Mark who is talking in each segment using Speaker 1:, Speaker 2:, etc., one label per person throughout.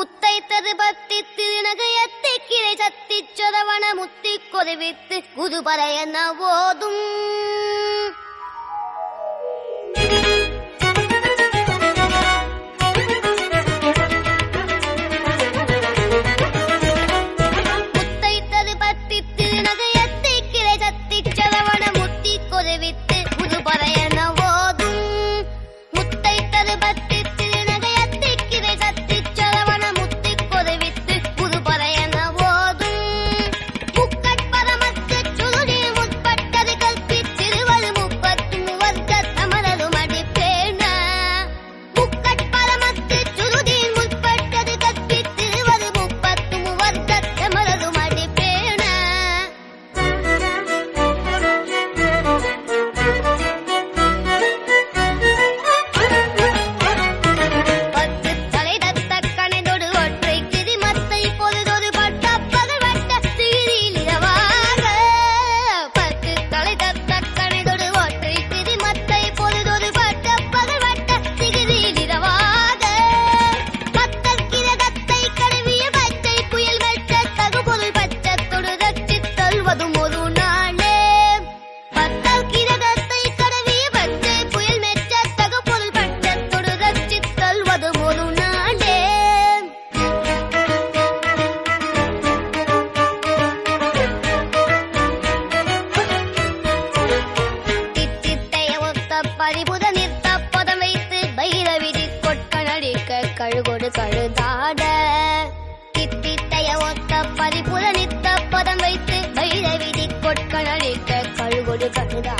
Speaker 1: முத்தை ததுபத்தி திருநகையத்தை கிளை சத்தி சொதவன முத்தி கொதுவித்து குதுபரையன ஓதும். கண்கள் கழுதாட. தித்தித்தைய ஒத்த பரிபுல நித்த பதம் வைத்து வைரவிதி கொட்கள் கழுகொடு கழுதா.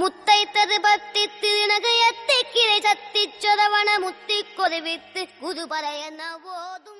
Speaker 1: முத்தை தது பத்தி திருநகையத்தை கிளை சத்தி சொதவன முத்தி கொதுவித்து குதுபரையன ஓதும்?